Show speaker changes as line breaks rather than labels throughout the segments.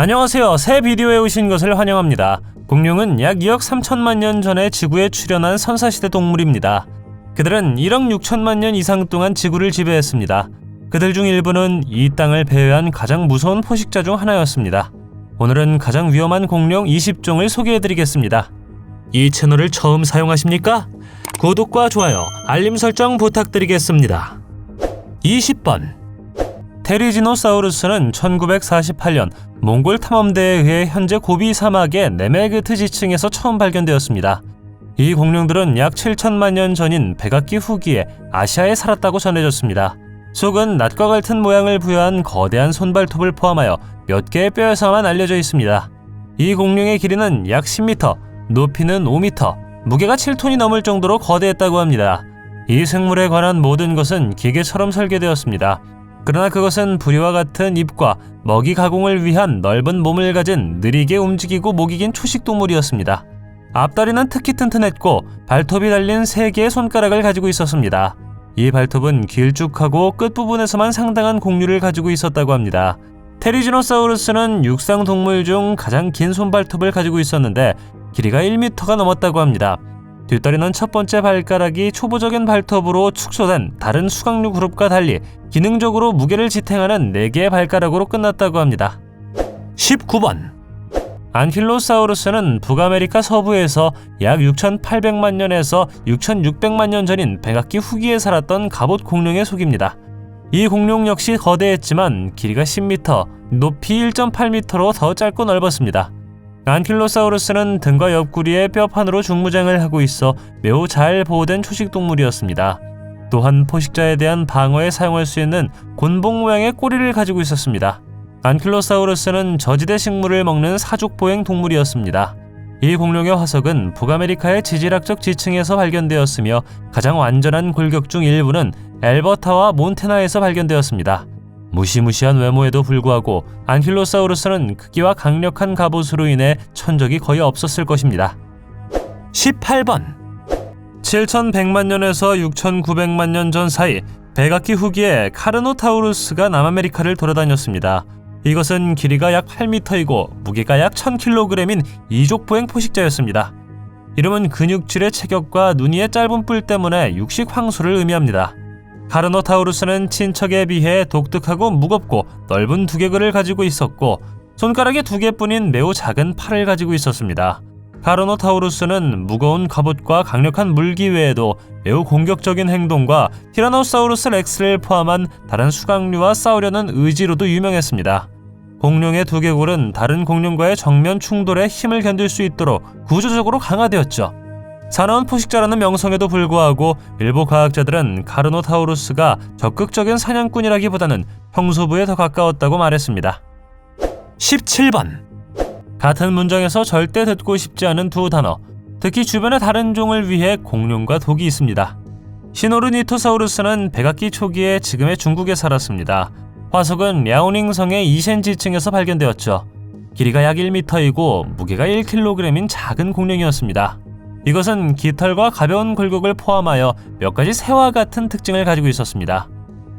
안녕하세요. 새 비디오에 오신 것을 환영합니다. 공룡은 약 2억 3천만 년 전에 지구에 출현한 선사시대 동물입니다. 그들은 1억 6천만 년 이상 동안 지구를 지배했습니다. 그들 중 일부는 이 땅을 배회한 가장 무서운 포식자 중 하나였습니다. 오늘은 가장 위험한 공룡 20종을 소개해드리겠습니다. 이 채널을 처음 사용하십니까? 구독과 좋아요, 알림 설정 부탁드리겠습니다. 20번 테리지노사우루스는 1948년 몽골 탐험대에 의해 현재 고비 사막의 네메그트 지층에서 처음 발견되었습니다. 이 공룡들은 약 7천만 년 전인 백악기 후기에 아시아에 살았다고 전해졌습니다. 속은 낫과 같은 모양을 부여한 거대한 손발톱을 포함하여 몇 개의 뼈에서만 알려져 있습니다. 이 공룡의 길이는 약 10m, 높이는 5m, 무게가 7톤이 넘을 정도로 거대했다고 합니다. 이 생물에 관한 모든 것은 기계처럼 설계되었습니다. 그러나 그것은 부리와 같은 입과 먹이 가공을 위한 넓은 몸을 가진 느리게 움직이고 목이 긴 초식 동물이었습니다. 앞다리는 특히 튼튼했고 발톱이 달린 세 개의 손가락을 가지고 있었습니다. 이 발톱은 길쭉하고 끝부분에서만 상당한 곡류를 가지고 있었다고 합니다. 테리지노사우루스는 육상 동물 중 가장 긴 손발톱을 가지고 있었는데 길이가 1m가 넘었다고 합니다. 뒷다리는 첫 번째 발가락이 초보적인 발톱으로 축소된 다른 수강류 그룹과 달리 기능적으로 무게를 지탱하는 4개의 발가락으로 끝났다고 합니다. 19번 안킬로사우루스는 북아메리카 서부에서 약 6,800만 년에서 6,600만 년 전인 백악기 후기에 살았던 갑옷 공룡의 속입니다. 이 공룡 역시 거대했지만 길이가 10m, 높이 1.8m로 더 짧고 넓었습니다. 안킬로사우루스는 등과 옆구리에 뼈판으로 중무장을 하고 있어 매우 잘 보호된 초식 동물이었습니다. 또한 포식자에 대한 방어에 사용할 수 있는 곤봉 모양의 꼬리를 가지고 있었습니다. 안킬로사우루스는 저지대 식물을 먹는 사족 보행 동물이었습니다. 이 공룡의 화석은 북아메리카의 지질학적 지층에서 발견되었으며 가장 완전한 골격 중 일부는 엘버타와 몬테나에서 발견되었습니다. 무시무시한 외모에도 불구하고 안킬로사우루스는 크기와 강력한 갑옷으로 인해 천적이 거의 없었을 것입니다. 18번 7100만 년에서 6900만 년 전 사이 백악기 후기에 카르노타우루스가 남아메리카를 돌아다녔습니다. 이것은 길이가 약 8m이고 무게가 약 1000kg인 이족보행 포식자였습니다. 이름은 근육질의 체격과 눈이의 짧은 뿔 때문에 육식 황소를 의미합니다. 카르노타우루스는 친척에 비해 독특하고 무겁고 넓은 두개골을 가지고 있었고 손가락에 두 개뿐인 매우 작은 팔을 가지고 있었습니다. 카르노타우루스는 무거운 갑옷과 강력한 물기 외에도 매우 공격적인 행동과 티라노사우루스 렉스를 포함한 다른 수강류와 싸우려는 의지로도 유명했습니다. 공룡의 두개골은 다른 공룡과의 정면 충돌에 힘을 견딜 수 있도록 구조적으로 강화되었죠. 사나운 포식자라는 명성에도 불구하고 일부 과학자들은 카르노타우루스가 적극적인 사냥꾼이라기보다는 평소부에 더 가까웠다고 말했습니다. 17번 같은 문장에서 절대 듣고 싶지 않은 두 단어 특히 주변의 다른 종을 위해 공룡과 독이 있습니다. 시노르니토사우루스는 백악기 초기에 지금의 중국에 살았습니다. 화석은 랴오닝 성의 이센지층에서 발견되었죠. 길이가 약 1m이고 무게가 1kg인 작은 공룡이었습니다. 이것은 깃털과 가벼운 골격을 포함하여 몇 가지 새와 같은 특징을 가지고 있었습니다.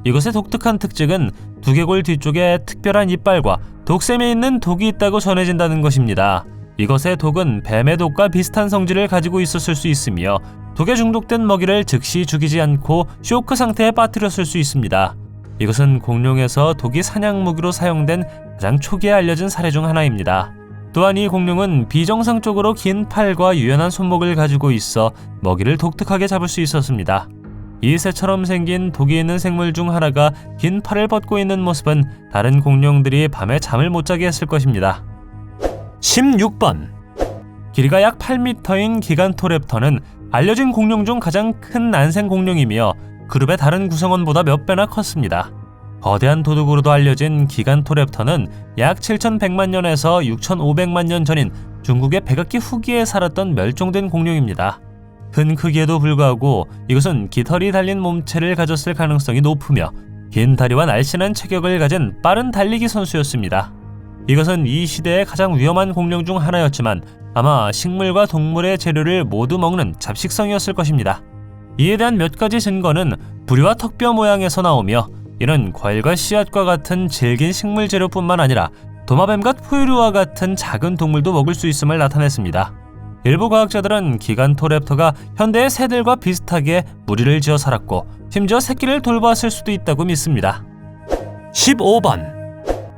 이것의 독특한 특징은 두개골 뒤쪽에 특별한 이빨과 독샘에 있는 독이 있다고 전해진다는 것입니다. 이것의 독은 뱀의 독과 비슷한 성질을 가지고 있었을 수 있으며 독에 중독된 먹이를 즉시 죽이지 않고 쇼크 상태에 빠뜨렸을 수 있습니다. 이것은 공룡에서 독이 사냥 무기로 사용된 가장 초기에 알려진 사례 중 하나입니다. 또한 이 공룡은 비정상적으로 긴 팔과 유연한 손목을 가지고 있어 먹이를 독특하게 잡을 수 있었습니다. 이 새처럼 생긴 독이 있는 생물 중 하나가 긴 팔을 뻗고 있는 모습은 다른 공룡들이 밤에 잠을 못 자게 했을 것입니다. 16번 길이가 약 8m인 기간토랩터는 알려진 공룡 중 가장 큰 난생 공룡이며 그룹의 다른 구성원보다 몇 배나 컸습니다. 거대한 도둑으로도 알려진 기간토랩터는 약 7,100만 년에서 6,500만 년 전인 중국의 백악기 후기에 살았던 멸종된 공룡입니다. 큰 크기에도 불구하고 이것은 깃털이 달린 몸체를 가졌을 가능성이 높으며 긴 다리와 날씬한 체격을 가진 빠른 달리기 선수였습니다. 이것은 이 시대의 가장 위험한 공룡 중 하나였지만 아마 식물과 동물의 재료를 모두 먹는 잡식성이었을 것입니다. 이에 대한 몇 가지 증거는 부리와 턱뼈 모양에서 나오며 이는 과일과 씨앗과 같은 질긴 식물 재료뿐만 아니라 도마뱀과 포유류와 같은 작은 동물도 먹을 수 있음을 나타냈습니다. 일부 과학자들은 기간토랩터가 현대의 새들과 비슷하게 무리를 지어 살았고 심지어 새끼를 돌보았을 수도 있다고 믿습니다. 15번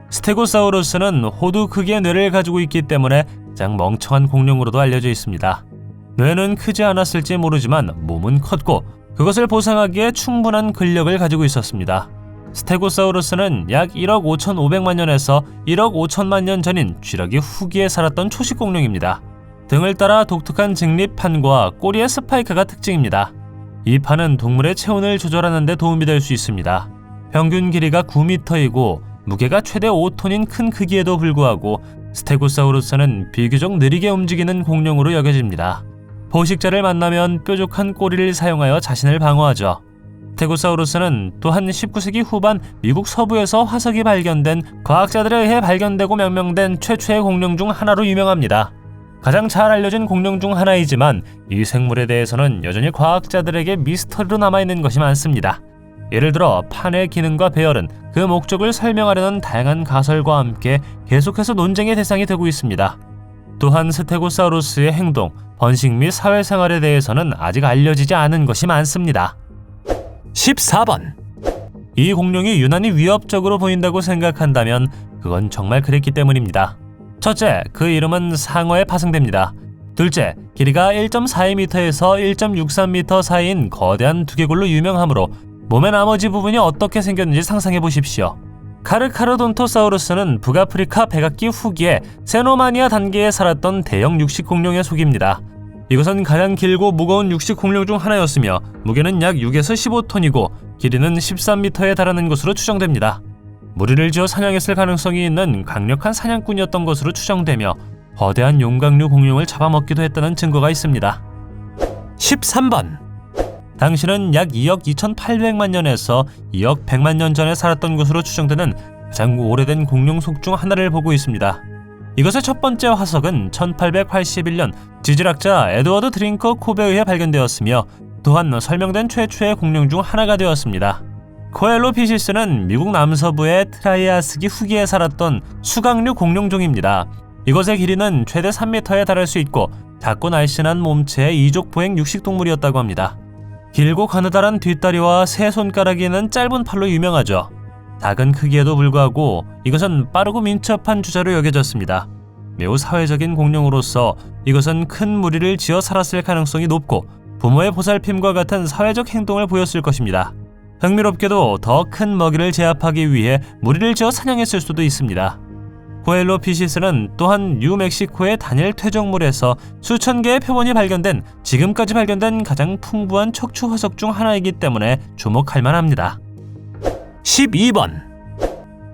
스테고사우루스는 호두 크기의 뇌를 가지고 있기 때문에 가장 멍청한 공룡으로도 알려져 있습니다. 뇌는 크지 않았을지 모르지만 몸은 컸고 그것을 보상하기에 충분한 근력을 가지고 있었습니다. 스테고사우루스는 약 1억 5,500만 년에서 1억 5천만 년 전인 쥐러기 후기에 살았던 초식 공룡입니다. 등을 따라 독특한 직립판과 꼬리의 스파이크가 특징입니다. 이 판은 동물의 체온을 조절하는 데 도움이 될 수 있습니다. 평균 길이가 9m이고 무게가 최대 5톤인 큰 크기에도 불구하고 스테고사우루스는 비교적 느리게 움직이는 공룡으로 여겨집니다. 포식자를 만나면 뾰족한 꼬리를 사용하여 자신을 방어하죠. 스테고사우루스는 또한 19세기 후반 미국 서부에서 화석이 발견된 과학자들에 의해 발견되고 명명된 최초의 공룡 중 하나로 유명합니다. 가장 잘 알려진 공룡 중 하나이지만 이 생물에 대해서는 여전히 과학자들에게 미스터리로 남아있는 것이 많습니다. 예를 들어 판의 기능과 배열은 그 목적을 설명하려는 다양한 가설과 함께 계속해서 논쟁의 대상이 되고 있습니다. 또한 스테고사우루스의 행동, 번식 및 사회생활에 대해서는 아직 알려지지 않은 것이 많습니다. 14번 이 공룡이 유난히 위협적으로 보인다고 생각한다면 그건 정말 그랬기 때문입니다. 첫째, 그 이름은 상어에 파생됩니다. 둘째, 길이가 1.42m에서 1.63m 사이인 거대한 두개골로 유명하므로 몸의 나머지 부분이 어떻게 생겼는지 상상해 보십시오. 카르카르돈토사우루스는 북아프리카 백악기 후기에 세노마니아 단계에 살았던 대형 육식 공룡에 속입니다. 이것은 가장 길고 무거운 육식 공룡 중 하나였으며 무게는 약 6에서 15톤이고 길이는 13m에 달하는 것으로 추정됩니다. 무리를 지어 사냥했을 가능성이 있는 강력한 사냥꾼이었던 것으로 추정되며 거대한 용광류 공룡을 잡아먹기도 했다는 증거가 있습니다. 13번 당신은 약 2억 2,800만 년에서 2억 100만 년 전에 살았던 것으로 추정되는 가장 오래된 공룡 속 중 하나를 보고 있습니다. 이것의 첫 번째 화석은 1881년 지질학자 에드워드 드링커 콥에 의해 발견되었으며 또한 설명된 최초의 공룡 중 하나가 되었습니다. 코엘로피시스는 미국 남서부의 트라이아스기 후기에 살았던 수강류 공룡종입니다. 이것의 길이는 최대 3m에 달할 수 있고 작고 날씬한 몸체의 이족 보행 육식 동물이었다고 합니다. 길고 가느다란 뒷다리와 세 손가락이 있는 짧은 팔로 유명하죠. 작은 크기에도 불구하고 이것은 빠르고 민첩한 주자로 여겨졌습니다. 매우 사회적인 공룡으로서 이것은 큰 무리를 지어 살았을 가능성이 높고 부모의 보살핌과 같은 사회적 행동을 보였을 것입니다. 흥미롭게도 더 큰 먹이를 제압하기 위해 무리를 지어 사냥했을 수도 있습니다. 코엘로 피시스는 또한 뉴멕시코의 단일 퇴적물에서 수천 개의 표본이 발견된 지금까지 발견된 가장 풍부한 척추 화석 중 하나이기 때문에 주목할 만합니다. 12번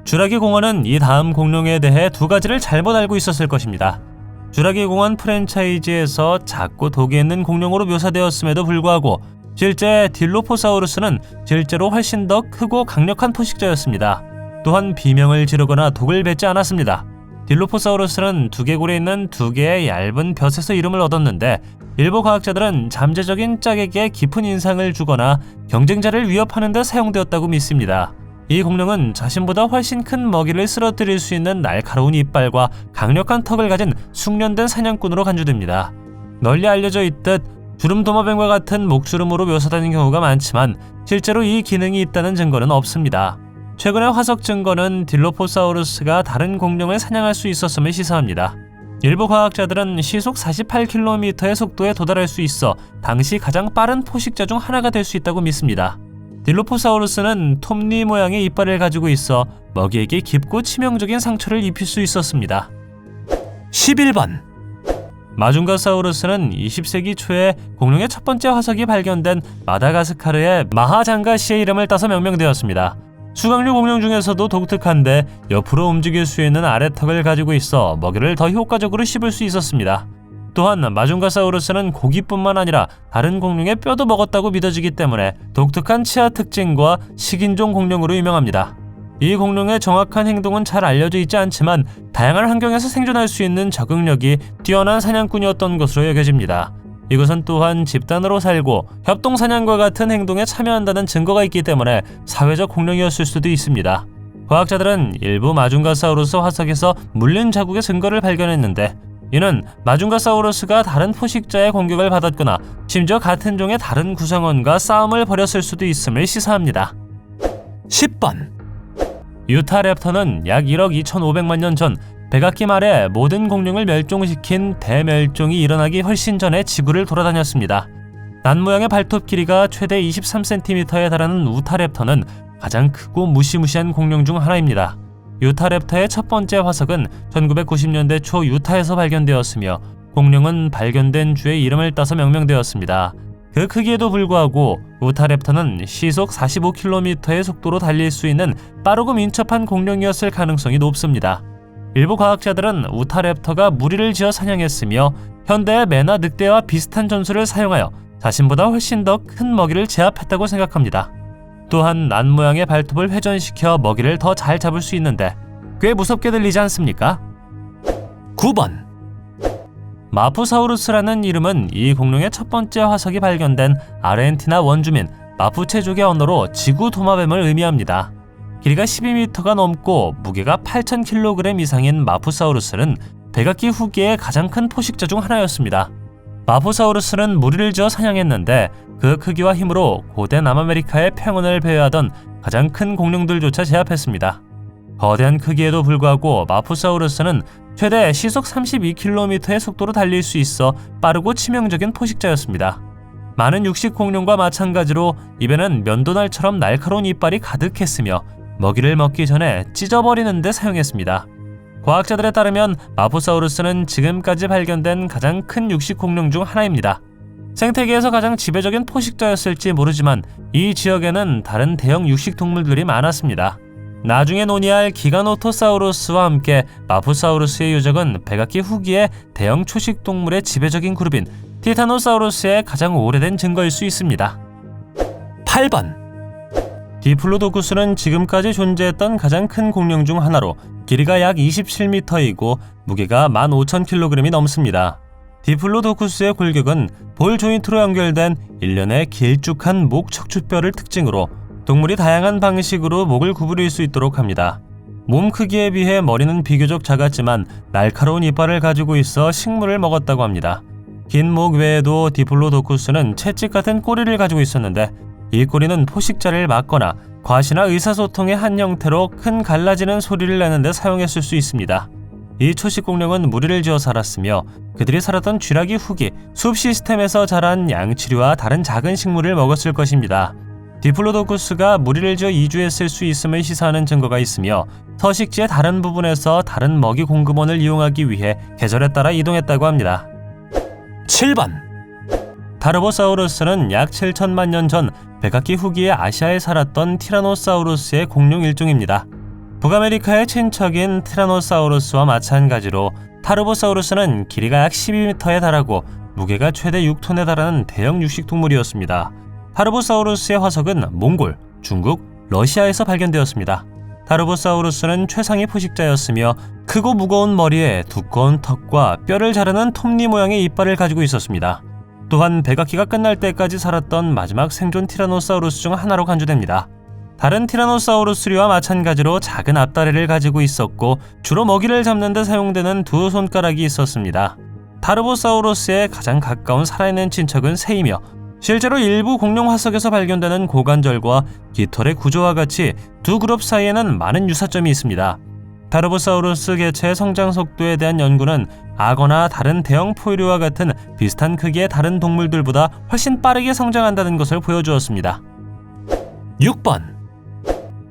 주라기 공원은 이 다음 공룡에 대해 두 가지를 잘못 알고 있었을 것입니다. 주라기 공원 프랜차이즈에서 작고 독이 있는 공룡으로 묘사되었음에도 불구하고 실제 딜로포사우루스는 실제로 훨씬 더 크고 강력한 포식자였습니다. 또한 비명을 지르거나 독을 뱉지 않았습니다. 딜로포사우루스는 두개골에 있는 두 개의 얇은 벼에서 이름을 얻었는데 일부 과학자들은 잠재적인 짝에게 깊은 인상을 주거나 경쟁자를 위협하는 데 사용되었다고 믿습니다. 이 공룡은 자신보다 훨씬 큰 먹이를 쓰러뜨릴 수 있는 날카로운 이빨과 강력한 턱을 가진 숙련된 사냥꾼으로 간주됩니다. 널리 알려져 있듯 주름 도마뱀과 같은 목주름으로 묘사되는 경우가 많지만 실제로 이 기능이 있다는 증거는 없습니다. 최근의 화석 증거는 딜로포사우루스가 다른 공룡을 사냥할 수 있었음을 시사합니다. 일부 과학자들은 시속 48km의 속도에 도달할 수 있어 당시 가장 빠른 포식자 중 하나가 될 수 있다고 믿습니다. 딜로포사우루스는 톱니 모양의 이빨을 가지고 있어 먹이에게 깊고 치명적인 상처를 입힐 수 있었습니다. 11번 마중가사우루스는 20세기 초에 공룡의 첫 번째 화석이 발견된 마다가스카르의 마하장가시의 이름을 따서 명명되었습니다. 수강류 공룡 중에서도 독특한데 옆으로 움직일 수 있는 아래턱을 가지고 있어 먹이를 더 효과적으로 씹을 수 있었습니다. 또한 마중가사우루스는 고기뿐만 아니라 다른 공룡의 뼈도 먹었다고 믿어지기 때문에 독특한 치아 특징과 식인종 공룡으로 유명합니다. 이 공룡의 정확한 행동은 잘 알려져 있지 않지만 다양한 환경에서 생존할 수 있는 적응력이 뛰어난 사냥꾼이었던 것으로 여겨집니다. 이것은 또한 집단으로 살고 협동 사냥과 같은 행동에 참여한다는 증거가 있기 때문에 사회적 공룡이었을 수도 있습니다. 과학자들은 일부 마중가사우루스 화석에서 물린 자국의 증거를 발견했는데 이는 마중가사우루스가 다른 포식자의 공격을 받았거나 심지어 같은 종의 다른 구성원과 싸움을 벌였을 수도 있음을 시사합니다. 10번 유타 랩터는 약 1억 2,500만 년 전 백악기 말에 모든 공룡을 멸종시킨 대멸종이 일어나기 훨씬 전에 지구를 돌아다녔습니다. 난 모양의 발톱 길이가 최대 23cm에 달하는 우타랩터는 가장 크고 무시무시한 공룡 중 하나입니다. 유타랩터의 첫 번째 화석은 1990년대 초 유타에서 발견되었으며 공룡은 발견된 주의 이름을 따서 명명되었습니다. 그 크기에도 불구하고 우타랩터는 시속 45km의 속도로 달릴 수 있는 빠르고 민첩한 공룡이었을 가능성이 높습니다. 일부 과학자들은 우타랩터가 무리를 지어 사냥했으며 현대의 매나 늑대와 비슷한 전술을 사용하여 자신보다 훨씬 더 큰 먹이를 제압했다고 생각합니다. 또한 난 모양의 발톱을 회전시켜 먹이를 더 잘 잡을 수 있는데 꽤 무섭게 들리지 않습니까? 9번 마푸사우루스라는 이름은 이 공룡의 첫 번째 화석이 발견된 아르헨티나 원주민 마푸체족의 언어로 지구 도마뱀을 의미합니다. 길이가 12m가 넘고 무게가 8,000kg 이상인 마푸사우루스는 백악기 후기의 가장 큰 포식자 중 하나였습니다. 마푸사우루스는 무리를 지어 사냥했는데 그 크기와 힘으로 고대 남아메리카의 평원을 배회하던 가장 큰 공룡들조차 제압했습니다. 거대한 크기에도 불구하고 마푸사우루스는 최대 시속 32km의 속도로 달릴 수 있어 빠르고 치명적인 포식자였습니다. 많은 육식 공룡과 마찬가지로 입에는 면도날처럼 날카로운 이빨이 가득했으며 먹이를 먹기 전에 찢어버리는 데 사용했습니다. 과학자들에 따르면 마푸사우루스는 지금까지 발견된 가장 큰 육식 공룡 중 하나입니다. 생태계에서 가장 지배적인 포식자였을지 모르지만 이 지역에는 다른 대형 육식 동물들이 많았습니다. 나중에 논의할 기가노토사우루스와 함께 마푸사우루스의 유적은 백악기 후기의 대형 초식 동물의 지배적인 그룹인 티타노사우루스의 가장 오래된 증거일 수 있습니다. 8번 디플로도쿠스는 지금까지 존재했던 가장 큰 공룡 중 하나로 길이가 약 27m이고 무게가 15,000kg이 넘습니다. 디플로도쿠스의 골격은 볼 조인트로 연결된 일련의 길쭉한 목 척추뼈를 특징으로 동물이 다양한 방식으로 목을 구부릴 수 있도록 합니다. 몸 크기에 비해 머리는 비교적 작았지만 날카로운 이빨을 가지고 있어 식물을 먹었다고 합니다. 긴 목 외에도 디플로도쿠스는 채찍 같은 꼬리를 가지고 있었는데 이 꼬리는 포식자를 막거나 과시나 의사소통의 한 형태로 큰 갈라지는 소리를 내는 데 사용했을 수 있습니다. 이 초식 공룡은 무리를 지어 살았으며 그들이 살았던 쥐라기 후기 숲 시스템에서 자란 양치류와 다른 작은 식물을 먹었을 것입니다. 디플로도쿠스가 무리를 지어 이주했을 수 있음을 시사하는 증거가 있으며 서식지의 다른 부분에서 다른 먹이 공급원을 이용하기 위해 계절에 따라 이동했다고 합니다. 7번 타르보사우루스는 약 7천만 년 전 백악기 후기의 아시아에 살았던 티라노사우루스의 공룡 일종입니다. 북아메리카의 친척인 티라노사우루스와 마찬가지로 타르보사우루스는 길이가 약 12m에 달하고 무게가 최대 6톤에 달하는 대형 육식 동물이었습니다. 타르보사우루스의 화석은 몽골, 중국, 러시아에서 발견되었습니다. 타르보사우루스는 최상위 포식자였으며 크고 무거운 머리에 두꺼운 턱과 뼈를 자르는 톱니 모양의 이빨을 가지고 있었습니다. 또한 백악기가 끝날 때까지 살았던 마지막 생존 티라노사우루스 중 하나로 간주됩니다. 다른 티라노사우루스류와 마찬가지로 작은 앞다리를 가지고 있었고 주로 먹이를 잡는 데 사용되는 두 손가락이 있었습니다. 타르보사우루스의 가장 가까운 살아있는 친척은 새이며 실제로 일부 공룡 화석에서 발견되는 고관절과 깃털의 구조와 같이 두 그룹 사이에는 많은 유사점이 있습니다. 타르보사우루스 개체의 성장 속도에 대한 연구는 악어나 다른 대형 포유류와 같은 비슷한 크기의 다른 동물들보다 훨씬 빠르게 성장한다는 것을 보여주었습니다. 6번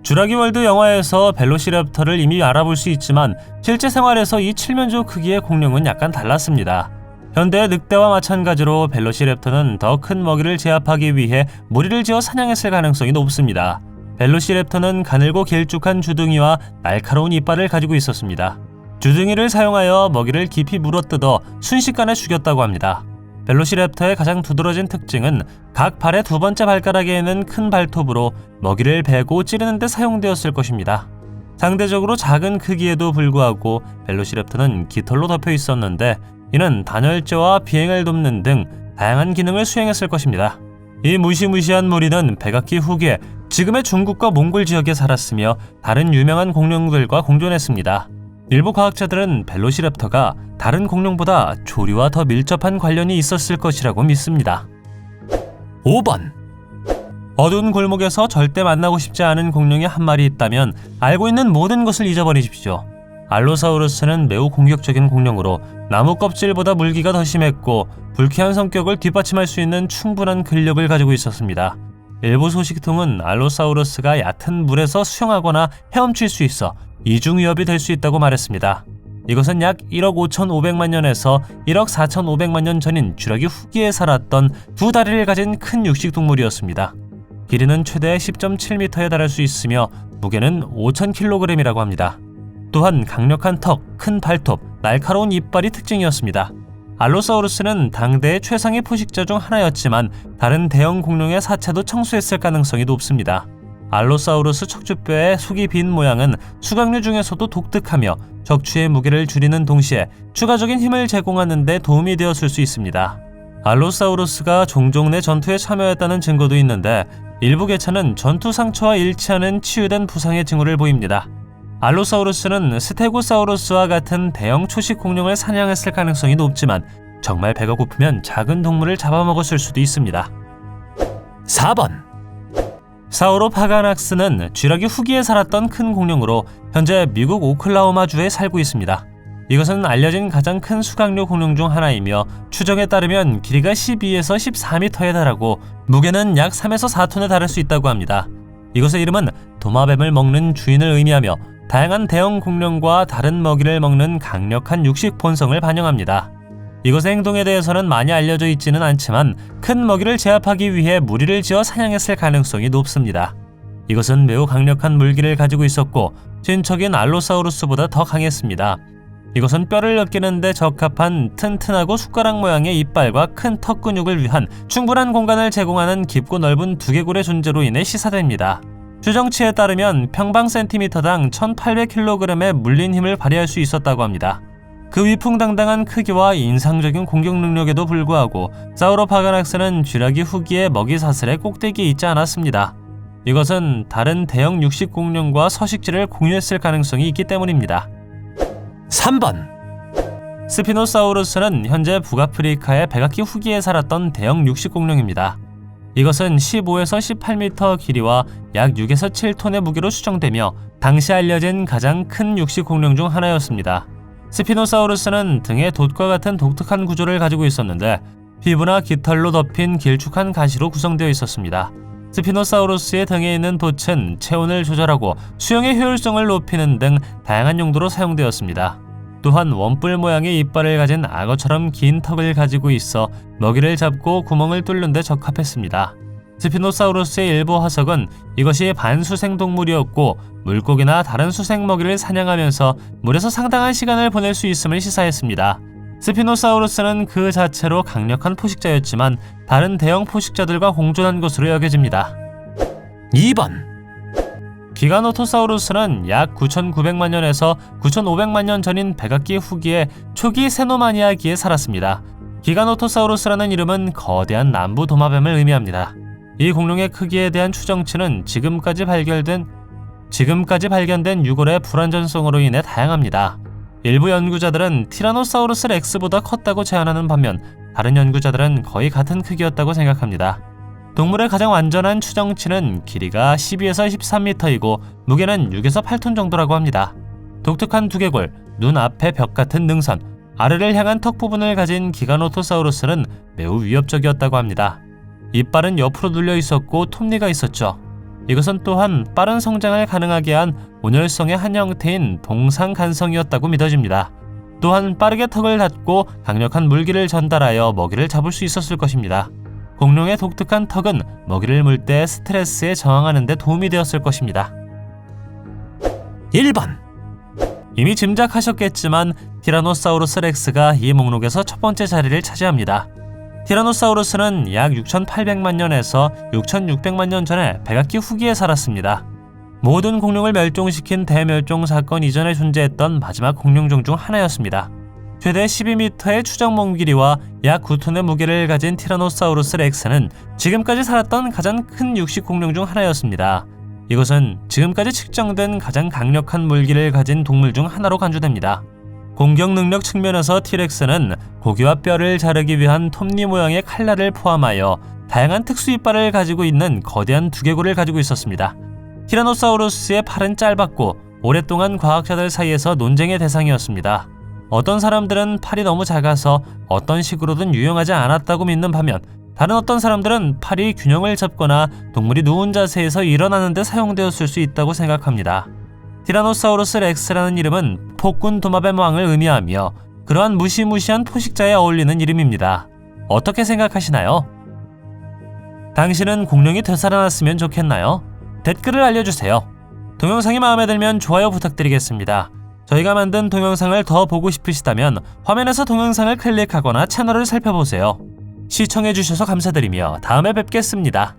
주라기 월드 영화에서 벨로시랩터를 이미 알아볼 수 있지만 실제 생활에서 이 칠면조 크기의 공룡은 약간 달랐습니다. 현대의 늑대와 마찬가지로 벨로시랩터는 더 큰 먹이를 제압하기 위해 무리를 지어 사냥했을 가능성이 높습니다. 벨로시랩터는 가늘고 길쭉한 주둥이와 날카로운 이빨을 가지고 있었습니다. 주둥이를 사용하여 먹이를 깊이 물어뜯어 순식간에 죽였다고 합니다. 벨로시랩터의 가장 두드러진 특징은 각 발의 두 번째 발가락에는 큰 발톱으로 먹이를 베고 찌르는 데 사용되었을 것입니다. 상대적으로 작은 크기에도 불구하고 벨로시랩터는 깃털로 덮여 있었는데 이는 단열재와 비행을 돕는 등 다양한 기능을 수행했을 것입니다. 이 무시무시한 무리는 백악기 후기에 지금의 중국과 몽골 지역에 살았으며 다른 유명한 공룡들과 공존했습니다. 일부 과학자들은 벨로시랩터가 다른 공룡보다 조류와 더 밀접한 관련이 있었을 것이라고 믿습니다. 5번 어두운 골목에서 절대 만나고 싶지 않은 공룡이 한 마리 있다면 알고 있는 모든 것을 잊어버리십시오. 알로사우루스는 매우 공격적인 공룡으로 나무 껍질보다 물기가 더 심했고 불쾌한 성격을 뒷받침할 수 있는 충분한 근력을 가지고 있었습니다. 일부 소식통은 알로사우루스가 얕은 물에서 수영하거나 헤엄칠 수 있어 이중 위협이 될 수 있다고 말했습니다. 이것은 약 1억 5,500만 년에서 1억 4,500만 년 전인 쥐라기 후기에 살았던 두 다리를 가진 큰 육식 동물이었습니다. 길이는 최대 10.7m에 달할 수 있으며 무게는 5,000kg이라고 합니다. 또한 강력한 턱, 큰 발톱, 날카로운 이빨이 특징이었습니다. 알로사우루스는 당대의 최상의 포식자 중 하나였지만 다른 대형 공룡의 사체도 청소했을 가능성이 높습니다. 알로사우루스 척추뼈의 속이 빈 모양은 수강류 중에서도 독특하며 적추의 무게를 줄이는 동시에 추가적인 힘을 제공하는 데 도움이 되었을 수 있습니다. 알로사우루스가 종종 내 전투에 참여했다는 증거도 있는데 일부 개체는 전투 상처와 일치하는 치유된 부상의 징후를 보입니다. 알로사우루스는 스테고사우루스와 같은 대형 초식 공룡을 사냥했을 가능성이 높지만 정말 배가 고프면 작은 동물을 잡아먹었을 수도 있습니다. 4번 사우로파가낙스는 쥐라기 후기에 살았던 큰 공룡으로 현재 미국 오클라호마주에 살고 있습니다. 이것은 알려진 가장 큰 수강류 공룡 중 하나이며 추정에 따르면 길이가 12에서 14m에 달하고 무게는 약 3에서 4톤에 달할 수 있다고 합니다. 이것의 이름은 도마뱀을 먹는 주인을 의미하며 다양한 대형 공룡과 다른 먹이를 먹는 강력한 육식 본성을 반영합니다. 이것의 행동에 대해서는 많이 알려져 있지는 않지만 큰 먹이를 제압하기 위해 무리를 지어 사냥했을 가능성이 높습니다. 이것은 매우 강력한 물기를 가지고 있었고 친척인 알로사우루스보다 더 강했습니다. 이것은 뼈를 엮이는데 적합한 튼튼하고 숟가락 모양의 이빨과 큰 턱 근육을 위한 충분한 공간을 제공하는 깊고 넓은 두개골의 존재로 인해 시사됩니다. 추정치에 따르면 평방 센티미터당 1800kg의 물린 힘을 발휘할 수 있었다고 합니다. 그 위풍당당한 크기와 인상적인 공격 능력에도 불구하고 사우로파가낙스는 쥐라기 후기의 먹이 사슬의 꼭대기에 있지 않았습니다. 이것은 다른 대형 육식 공룡과 서식지를 공유했을 가능성이 있기 때문입니다. 3번 스피노사우루스는 현재 북아프리카의 백악기 후기에 살았던 대형 육식 공룡입니다. 이것은 15에서 18m 길이와 약 6에서 7톤의 무게로 추정되며 당시 알려진 가장 큰 육식 공룡 중 하나였습니다. 스피노사우루스는 등에 돛과 같은 독특한 구조를 가지고 있었는데 피부나 깃털로 덮인 길쭉한 가시로 구성되어 있었습니다. 스피노사우루스의 등에 있는 돛은 체온을 조절하고 수영의 효율성을 높이는 등 다양한 용도로 사용되었습니다. 또한 원뿔 모양의 이빨을 가진 악어처럼 긴 턱을 가지고 있어 먹이를 잡고 구멍을 뚫는 데 적합했습니다. 스피노사우루스의 일부 화석은 이것이 반수생 동물이었고 물고기나 다른 수생 먹이를 사냥하면서 물에서 상당한 시간을 보낼 수 있음을 시사했습니다. 스피노사우루스는 그 자체로 강력한 포식자였지만 다른 대형 포식자들과 공존한 것으로 여겨집니다. 2번 기가노토사우루스는 약 9,900만 년에서 9,500만 년 전인 백악기 후기에 초기 세노마니아기에 살았습니다. 기가노토사우루스라는 이름은 거대한 남부 도마뱀을 의미합니다. 이 공룡의 크기에 대한 추정치는 지금까지 발견된 지금까지 발견된 유골의 불완전성으로 인해 다양합니다. 일부 연구자들은 티라노사우루스 렉스보다 컸다고 제안하는 반면 다른 연구자들은 거의 같은 크기였다고 생각합니다. 동물의 가장 완전한 추정치는 길이가 12에서 13m이고 무게는 6에서 8톤 정도라고 합니다. 독특한 두개골, 눈 앞에 벽 같은 능선, 아래를 향한 턱 부분을 가진 기가노토사우루스는 매우 위협적이었다고 합니다. 이빨은 옆으로 눌려 있었고 톱니가 있었죠. 이것은 또한 빠른 성장을 가능하게 한 온열성의 한 형태인 동상간성이었다고 믿어집니다. 또한 빠르게 턱을 닫고 강력한 물기를 전달하여 먹이를 잡을 수 있었을 것입니다. 공룡의 독특한 턱은 먹이를 물 때 스트레스에 저항하는 데 도움이 되었을 것입니다. 1번 이미 짐작하셨겠지만 티라노사우루스 렉스가 이 목록에서 첫 번째 자리를 차지합니다. 티라노사우루스는 약 6,800만 년에서 6,600만 년 전에 백악기 후기에 살았습니다. 모든 공룡을 멸종시킨 대멸종 사건 이전에 존재했던 마지막 공룡종 중 하나였습니다. 최대 12m의 추정 몸 길이와 약 9톤의 무게를 가진 티라노사우루스 렉스는 지금까지 살았던 가장 큰 육식 공룡 중 하나였습니다. 이것은 지금까지 측정된 가장 강력한 물기를 가진 동물 중 하나로 간주됩니다. 공격 능력 측면에서 티렉스는 고기와 뼈를 자르기 위한 톱니 모양의 칼날을 포함하여 다양한 특수 이빨을 가지고 있는 거대한 두개골을 가지고 있었습니다. 티라노사우루스의 팔은 짧았고 오랫동안 과학자들 사이에서 논쟁의 대상이었습니다. 어떤 사람들은 팔이 너무 작아서 어떤 식으로든 유용하지 않았다고 믿는 반면 다른 어떤 사람들은 팔이 균형을 잡거나 동물이 누운 자세에서 일어나는 데 사용되었을 수 있다고 생각합니다. 티라노사우루스 렉스라는 이름은 폭군 도마뱀 왕을 의미하며 그러한 무시무시한 포식자에 어울리는 이름입니다. 어떻게 생각하시나요? 당신은 공룡이 되살아났으면 좋겠나요? 댓글을 알려주세요. 동영상이 마음에 들면 좋아요 부탁드리겠습니다. 저희가 만든 동영상을 더 보고 싶으시다면 화면에서 동영상을 클릭하거나 채널을 살펴보세요. 시청해주셔서 감사드리며 다음에 뵙겠습니다.